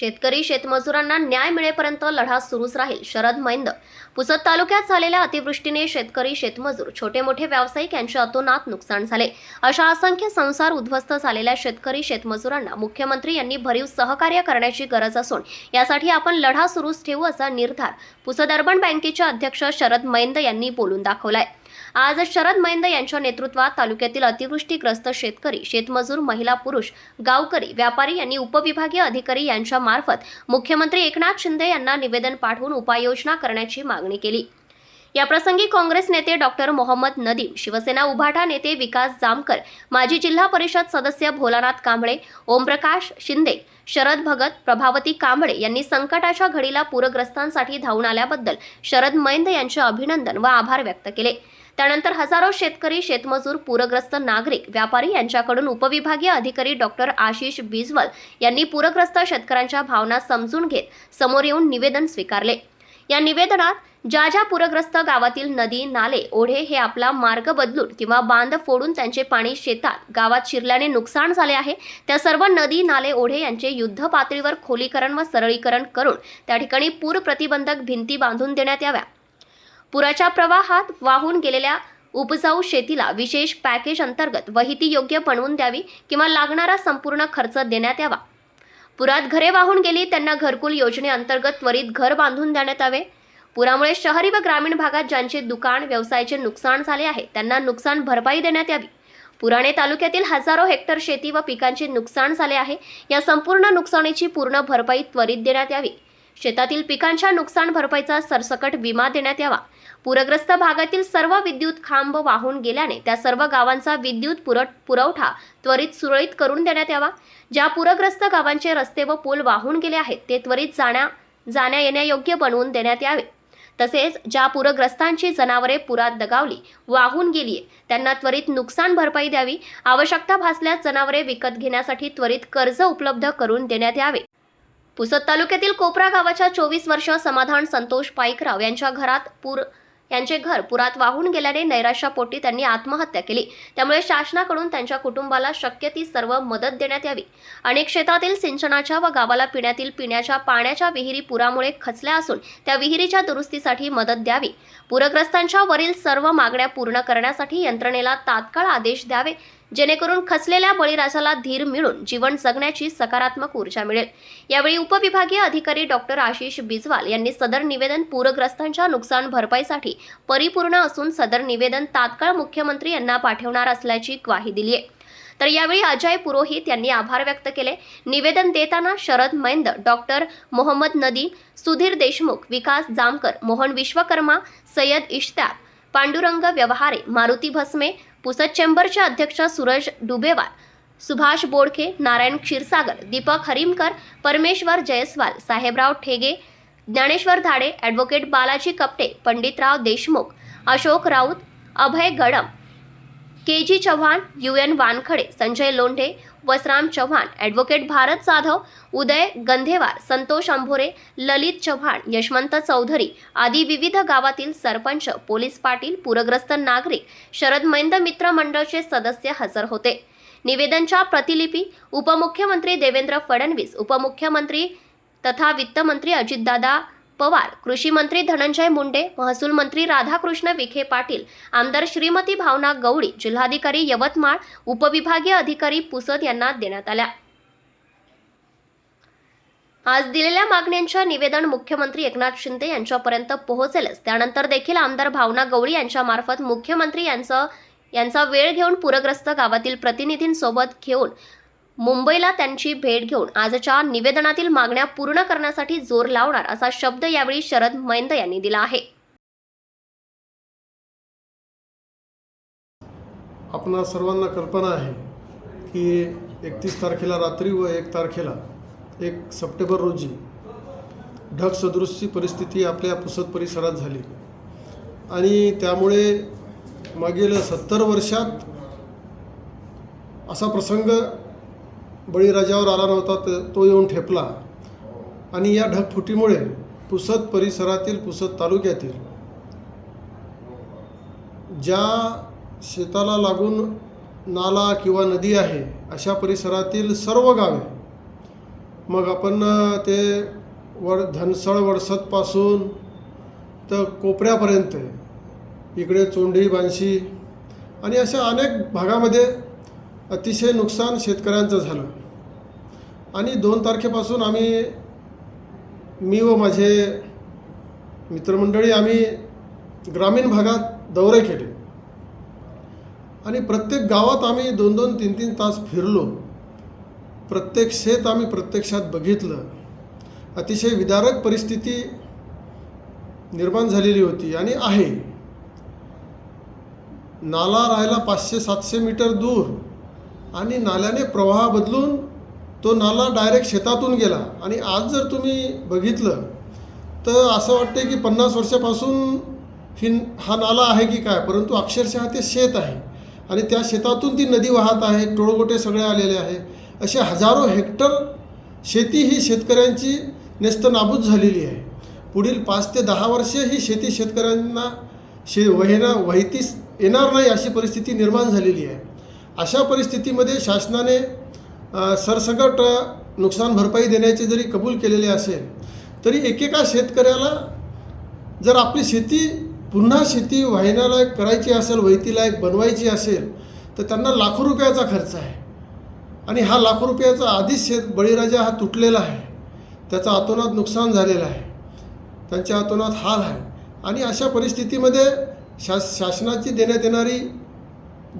शेतकरी शेतमजुरांना न्याय मिळेपर्यंत लढा सुरूच राहील. शरद मैंद पुसद तालुक्यात झालेल्या अतिवृष्टीने शेतकरी शेतमजूर छोटे मोठे व्यावसायिक यांचे अतोनात नुकसान झाले. अशा असंख्य संसार उद्ध्वस्त झालेल्या शेतकरी शेतमजुरांना मुख्यमंत्री यांनी भरीव सहकार्य करण्याची गरज असून यासाठी आपण लढा सुरूच ठेवू असा निर्धार पुसद अर्बन बँकेचे अध्यक्ष शरद मैंद यांनी बोलून दाखवलाय. आज शरद मैंद यांच्या नेतृत्वात तालुक्यातील अतिवृष्टीग्रस्त शेतकरी शेतमजूर महिला पुरुष गावकरी व्यापारी यांनी उपविभागीय अधिकारी यांच्या मार्फत मुख्यमंत्री एकनाथ शिंदे यांना निवेदन पाठवून उपाययोजना करण्याची मागणी केली. याप्रसंगी काँग्रेस नेते डॉक्टर मोहम्मद नदीम शिवसेना उभाटा नेते विकास जामकर माजी जिल्हा परिषद सदस्य भोलानाथ कांबळे ओमप्रकाश शिंदे शरद भगत प्रभावती कांबळे यांनी संकटाच्या घडीला पूरग्रस्तांसाठी धावून आल्याबद्दल शरद मैंद यांचे अभिनंदन व आभार व्यक्त केले. त्यानंतर हजारो शेतकरी शेतमजूर पूरग्रस्त नागरिक व्यापारी यांच्याकडून उपविभागीय अधिकारी डॉक्टर आशिष बिजवल यांनी पूरग्रस्त शेतकऱ्यांच्या भावना समजून घेत समोर येऊन निवेदन स्वीकारले. या निवेदनात ज्या ज्या पूरग्रस्त गावातील नदी नाले ओढे हे आपला मार्ग बदलून किंवा बांध फोडून त्यांचे पाणी शेतात गावात शिरल्याने नुकसान झाले आहे त्या सर्व नदी नाले ओढे यांचे युद्ध पातळीवर खोलीकरण व सरळीकरण करून त्या ठिकाणी पूर प्रतिबंधक भिंती बांधून देण्यात याव्या. पुराच्या प्रवाहात वाहून गेलेल्या उपजाऊ शेतीला विशेष पॅकेज अंतर्गत वहिती योग्य बनवून द्यावी किंवा लागणारा संपूर्ण खर्च देण्यात यावा. पुरात घरे वाहून गेली त्यांना घरकुल योजनेअंतर्गत त्वरित घर बांधून देण्यात यावे. पुरामुळे शहरी व ग्रामीण भागात ज्यांचे दुकान व्यवसायाचे नुकसान झाले आहे त्यांना नुकसान भरपाई देण्यात यावी. पुराणे तालुक्यातील हजारो हेक्टर शेती व पिकांचे नुकसान झाले आहे. या संपूर्ण नुकसानीची पूर्ण भरपाई त्वरित देण्यात यावी. शेतातील पिकांच्या नुकसान भरपाईचा सरसकट विमा देण्यात यावा. पूरग्रस्त भागातील सर्व विद्युत खांब वाहून गेल्याने त्या सर्व गावांचा विद्युत पुरव पुरवठा त्वरित सुरळीत करून देण्यात यावा. ज्या पूरग्रस्त गावांचे रस्ते व पूल वाहून गेले आहेत ते त्वरित जाण्या जाण्या येण्यायोग्य बनवून देण्यात यावे. तसेच ज्या पूरग्रस्तांची जनावरे पुरात दगावली वाहून गेली त्यांना त्वरित नुकसान भरपाई द्यावी. आवश्यकता भासल्यास जनावरे विकत घेण्यासाठी त्वरित कर्ज उपलब्ध करून देण्यात यावे. पुसद तालुक्यातील कोपरा गावाच्या चोवीस वर्ष समाधान संतोष पाईकराव यांच्या घरात पूर यांचे घर पुरात वाहून गेल्याने नैराश्यापोटी त्यांनी आत्महत्या केली. त्यामुळे शासनाकडून त्यांच्या कुटुंबाला शक्य ती सर्व मदत देण्यात यावी. अनेक शेतातील सिंचनाच्या व गावाला पिण्यातील पिण्याच्या पाण्याच्या विहिरी पुरामुळे खचल्या असून त्या विहिरीच्या दुरुस्तीसाठी मदत द्यावी. पूरग्रस्तांच्या वरील सर्व मागण्या पूर्ण करण्यासाठी यंत्रणेला तात्काळ आदेश द्यावे. जेणेकरून खचलेल्या बळीराजाला धीर मिळून जीवन जगण्याची सकारात्मक ऊर्जा मिळेल. यावेळी उपविभागीय अधिकारी डॉक्टर आशिष बिजवाल यांनी सदर निवेदन पूरग्रस्तांच्या नुकसान भरपाईसाठी परिपूर्ण असून सदर निवेदन तात्काळ मुख्यमंत्री यांना पाठवणार असल्याची ग्वाही दिली आहे तर यावेळी अजय पुरोहित यांनी आभार व्यक्त केले. निवेदन देताना शरद मैंद डॉक्टर मोहम्मद नदी सुधीर देशमुख विकास जामकर मोहन विश्वकर्मा सय्यद इश्त्याक पांडुरंग व्यवहारे मारुती भस्मे पुसद चेंबरचे अध्यक्ष Suraj Dubewar Subhash Bodkhe Narayan Kshirsagar Deepak Harimkar Parmeshwar Jaiswal Sahebrao ठेगे Dnyaneshwar Dhade advocate Balaji Kapte Panditrao Deshmukh Ashok Raut Abhay Gadam K G Chavan U N Wankhede Sanjay Londhe Vasram Chavan advocate Bharat Sadhav Uday Gandhewar Santosh Ambhore Lalit Chavan Yashwant Chaudhari आदी विविध गावातील sarpanch police Patil पूरग्रस्त नागरिक शरद मैंद मित्र मंडळचे सदस्य हजर होते. निवेदनच्या प्रतिलिपी उपमुख्यमंत्री देवेंद्र फडणवीस उपमुख्यमंत्री तथा वित्तमंत्री अजितदादा पवार कृषी मंत्री धनंजय मुंडे महसूल मंत्री राधाकृष्ण विखे पाटील आमदार श्रीमती भावना गवळी जिल्हाधिकारी यवतमाळ उपविभागीय अधिकारी पुसद यांना देण्यात आल्या. आज दिलेल्या मागण्यांच्या निवेदन मुख्यमंत्री एकनाथ शिंदे यांच्यापर्यंत पोहोचेलच. त्यानंतर देखील आमदार भावना गवळी यांच्या मार्फत मुख्यमंत्री यांचं यांचा वेळ घेऊन पूरग्रस्त गावातील प्रतिनिधींसोबत घेऊन मुंबईला त्यांची भेट घेऊन आजच्या निवेदनातील मागण्या पूर्ण करण्यासाठी जोर लावणार असा शब्द यावेळी शरद मैंद यांनी दिला आहे. आपणा सर्वांना कल्पना आहे की एकतीस तारखेला रात्री व एक तारखेला एक सप्टेंबर रोजी ढगसदृशची परिस्थिती आपल्या पुसद परिसरात झाली. आणि त्यामुळे मागील सत्तर वर्षात असा प्रसंग बळीराजावर आला नव्हता त- तो येऊन ठेपला. आणि या ढगफुटीमुळे पुसद परिसरातील पुसद तालुक्यातील ज्या शेताला लागून नाला किंवा नदी आहे अशा परिसरातील सर्व गावे मग आपण ते वड धनसळ वडसतपासून तर कोपऱ्यापर्यंत इकडे चोंडी बांशी आणि अशा अनेक भागामध्ये अतिशय नुकसान शेतकऱ्यांचं झालं. आणि दोन तारखेपासून आम्ही मी व माझे मित्रमंडळी आम्ही ग्रामीण भागात दौरे केले. आणि प्रत्येक गावात आम्ही दोन दोन तीन तीन तास फिरलो. प्रत्येक शेत आम्ही प्रत्यक्षात बघितलं. अतिशय विदारक परिस्थिती निर्माण झालेली होती आणि आहे. नाला राहायला पाचशे सातशे मीटर दूर. आणि नाल्याने प्रवाह बदलून तो नाला डायरेक्ट शेतातून गेला. आणि आज जर तुम्ही बघितलं तर असं वाटते की पन्नास वर्षापासून ही हा नाला आहे की काय? परंतु अक्षरशः ते शेत आहे. आणि त्या शेतातून ती नदी वाहत आहे टोळगोटे सगळे आलेले आहे. असे हजारो हेक्टर शेती ही शेतकऱ्यांची नेस्तनाबूत झालेली आहे. पुढील पाच ते दहा वर्षे ही शेती शेतकऱ्यांना शे वहेना वहितीस येणार नाही अशी परिस्थिती निर्माण झालेली आहे. अशा परिस्थितीमध्ये शासनाने सरसकट नुकसान भरपाई देण्याचे जरी कबूल केलेले असेल तरी एकेका शेतकऱ्याला जर आपली शेती पुन्हा शेती वाहिन्यालायक करायची असेल वहितीलायक बनवायची असेल तर त्यांना लाखो रुपयाचा खर्च आहे. आणि हा लाखो रुपयाचा आधीच शेत बळीराजा हा तुटलेला आहे. त्याचा अतोनात नुकसान झालेलं आहे. त्यांच्या अतोनात हाल आहे. आणि अशा परिस्थितीमध्ये शास शासनाची देण्यात येणारी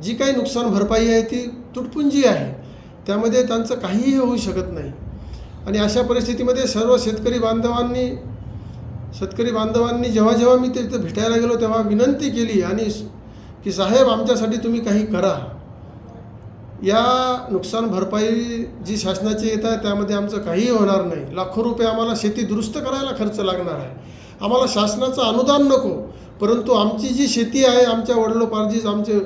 जी काही नुकसान भरपाई आहे ती तुटपुंजी आहे. त्यामध्ये त्यांचं काहीही होऊ शकत नाही. आणि अशा परिस्थितीमध्ये सर्व शेतकरी बांधवांनी शेतकरी बांधवांनी जेव्हा जेव्हा मी तिथे भेटायला गेलो तेव्हा विनंती केली आणि की साहेब आमच्यासाठी तुम्ही काही करा. या नुकसान भरपाई जी शासनाची येत आहे त्यामध्ये आमचं काहीही होणार नाही. लाखो रुपये आम्हाला शेती दुरुस्त करायला खर्च लागणार आहे. आम्हाला शासनाचं अनुदान नको. परंतु आमची जी शेती आहे आमच्या वडिलोपार्जीच आमचे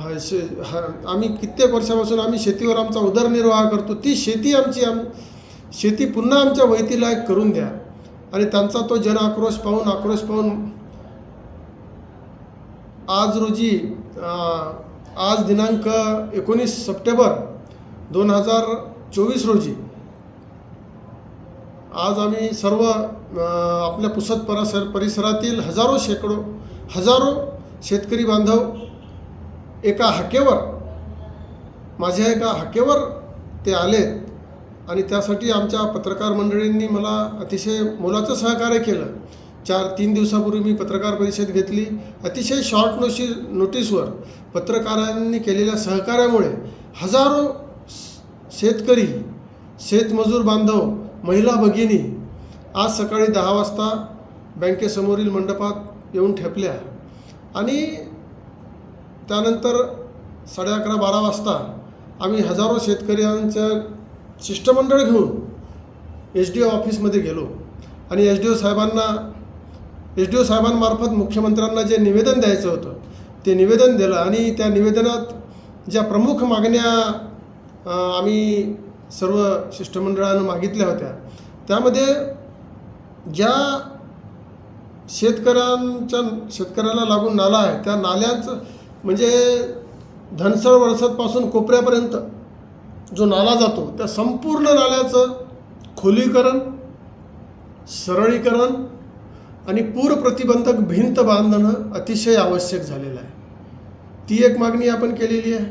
आम्ही कित्येक वर्षापासून आम्ही शेतीवर आमचा उदरनिर्वाह करतो. ती शेती आमची आम शेती पुन्हा आमच्या वैतीलायक करून द्या. आणि त्यांचा तो जन आक्रोश पाहून आक्रोश पाहून आज रोजी आज दिनांक एकोणीस सप्टेंबर दोन हजार चोवीस रोजी आज आम्ही सर्व आपल्या पुसद परिसर परिसरातील हजारो शेकडो हजारो शेतकरी बांधव एका हाकेवर माझ्या एका हाकेवर ते आलेत आणि त्यासाठी आमच्या पत्रकार मंडळींनी मला अतिशय मोलाचं सहकार्य केलं. चार तीन दिवसापूर्वी मी पत्रकार परिषद घेतली. अतिशय शॉर्ट नोशी नोटीसवर पत्रकारांनी केलेल्या सहकार्यामुळे हजारो शेतकरी शेतमजूर बांधव महिला भगिनी आज सकाळी दहा वाजता बँकेसमोरील मंडपात येऊन ठेपल्या. आणि त्यानंतर साडे अकरा बारा वाजता आम्ही हजारो शेतकऱ्यांचं शिष्टमंडळ घेऊन एच डी ओ ऑफिसमध्ये गेलो. आणि एच डी ओ साहेबांना एच डी ओ साहेबांमार्फत मुख्यमंत्र्यांना जे निवेदन द्यायचं होतं ते निवेदन दिलं. आणि त्या निवेदनात ज्या प्रमुख मागण्या आम्ही सर्व शिष्टमंडळानं मागितल्या होत्या त्यामध्ये ज्या शेतकऱ्यांच्या शेतकऱ्याला लागून नाला आहे त्या नाल्याचं म्हणजे धनसर वळसतपासून कोपऱ्यापर्यंत जो नाला जातो त्या संपूर्ण नाल्याचं खोलीकरण सरळीकरण आणि पूर प्रतिबंधक भिंत बांधणं अतिशय आवश्यक झालेलं आहे. ती एक मागणी आपण केलेली आहे.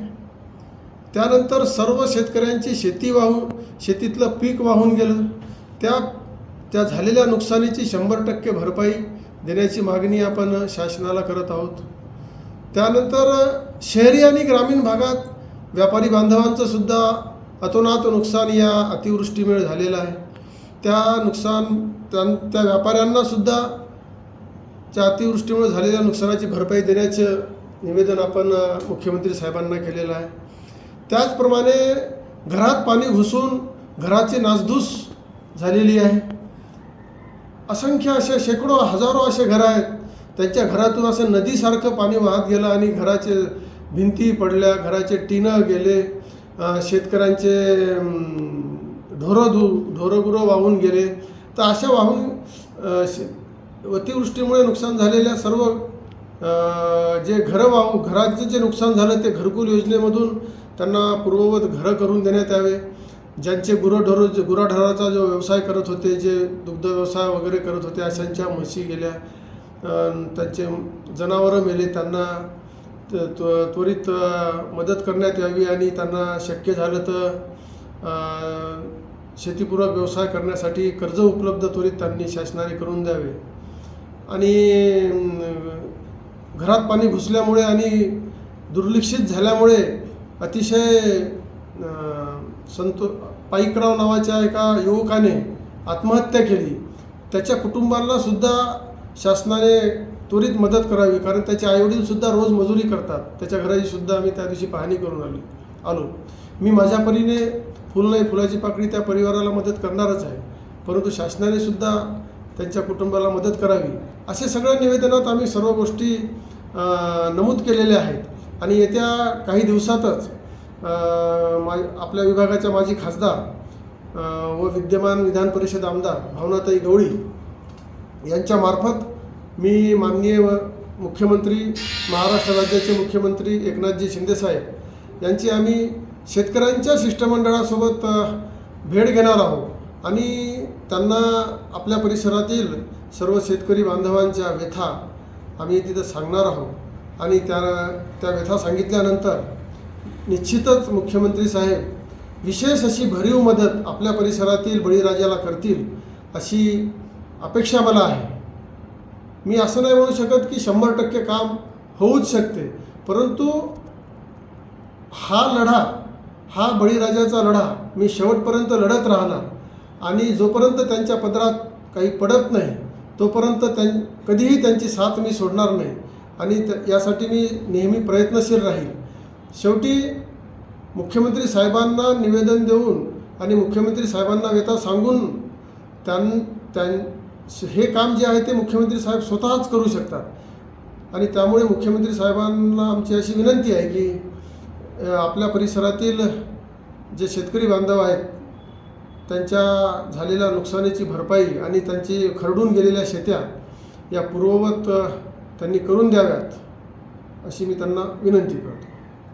त्यानंतर सर्व शेतकऱ्यांची शेती वाहून शेतीतलं पीक वाहून गेलं. त्या त्या झालेल्या नुकसानीची शंभर टक्के भरपाई देण्याची मागणी आपण शासनाला करत आहोत. त्यानंतर शहरी आणि ग्रामीण भागात व्यापारी बांधवांचं सुद्धा अतोनात नुकसान या अतिवृष्टीमुळे झालेलं आहे. त्या नुकसान त्या त्या व्यापाऱ्यांनासुद्धा त्या अतिवृष्टीमुळे झालेल्या नुकसानाची भरपाई देण्याचं निवेदन आपण मुख्यमंत्री साहेबांना केलेलं आहे. त्याचप्रमाणे घरात पाणी घुसून घराची नासधूस झालेली आहे. असंख्य असे शेकडो हजारो असे घरं आहेत त्यांच्या घरातून असं नदीसारखं पाणी वाहत गेलं आणि घराचे भिंती पडल्या घराचे टिनं गेले शेतकऱ्यांचे ढोरं धु ढोरंगुरं वाहून गेले. तर अशा वाहून शे- अतिवृष्टीमुळे नुकसान झालेल्या सर्व जे घरं वाहू घराचं जे नुकसान झालं ते घरकुल योजनेमधून त्यांना पूर्ववत घरं करून देण्यात यावे. ज्यांचे गुरंढोर गुराढोराचा जो व्यवसाय करत होते जे दुग्ध व्यवसाय वगैरे करत होते अशांच्या म्हशी गेल्या. त्यांचे जनावरं मेले त्यांना त- त्व- त्वरित मदत करण्यात यावी आणि त्यांना शक्य झालं तर शेतीपूरक व्यवसाय करण्यासाठी कर्ज उपलब्ध त्वरित त्यांनी शासनाने करून द्यावे. आणि घरात पाणी घुसल्यामुळे आणि दुर्लक्षित झाल्यामुळे अतिशय संतो पाईकराव नावाच्या एका युवकाने आत्महत्या केली. त्याच्या कुटुंबाला सुद्धा शासनाने त्वरित मदत करावी कारण त्याचे आईवडीलसुद्धा रोज मजुरी करतात. त्याच्या घराची सुद्धा आम्ही त्या दिवशी पाहणी करून आली. आलो. मी माझ्या परीने फुल नाही फुलाची पाकळी त्या परिवाराला मदत करणारच आहे. परंतु शासनाने सुद्धा त्यांच्या कुटुंबाला मदत करावी असे सगळ्या निवेदनात आम्ही सर्व गोष्टी नमूद केलेल्या आहेत. आणि येत्या काही दिवसातच मा आपल्या विभागाच्या माजी खासदार व विद्यमान विधान परिषद आमदार भावनाताई गवळी यांच्यामार्फत मी माननीय व मुख्यमंत्री महाराष्ट्र राज्याचे मुख्यमंत्री एकनाथजी शिंदेसाहेब यांची आम्ही शेतकऱ्यांच्या शिष्टमंडळासोबत भेट घेणार आहोत. आणि त्यांना आपल्या परिसरातील सर्व शेतकरी बांधवांच्या व्यथा आम्ही तिथं सांगणार आहोत. आणि त्या त्या व्यथा सांगितल्यानंतर निश्चितच मुख्यमंत्री साहेब विशेष अशी भरीव मदत आपल्या परिसरातील बळीराजाला करतील अशी अपेक्षा मला आहे. मी असं नाही म्हणू शकत की शंभर टक्के काम होऊच शकते परंतु हा लढा हा बळीराजाचा लढा मी शेवटपर्यंत लढत राहणार आणि जोपर्यंत त्यांच्या पदरात काही पडत नाही तोपर्यंत त्यां कधीही त्यांची साथ मी सोडणार नाही आणि त यासाठी मी नेहमी प्रयत्नशील राहील. शेवटी मुख्यमंत्री साहेबांना निवेदन देऊन आणि मुख्यमंत्री साहेबांना व्यथा सांगून त्यां त्यां हे काम जे आहे ते मुख्यमंत्री साहेब स्वतःच करू शकतात. आणि त्यामुळे मुख्यमंत्री साहेबांना आमची अशी विनंती आहे की आपल्या परिसरातील जे शेतकरी बांधव आहेत त्यांच्या झालेल्या नुकसानीची भरपाई आणि त्यांची खरडून गेलेल्या शेत्या या पूर्ववत त्यांनी करून द्याव्यात अशी मी त्यांना विनंती करतो.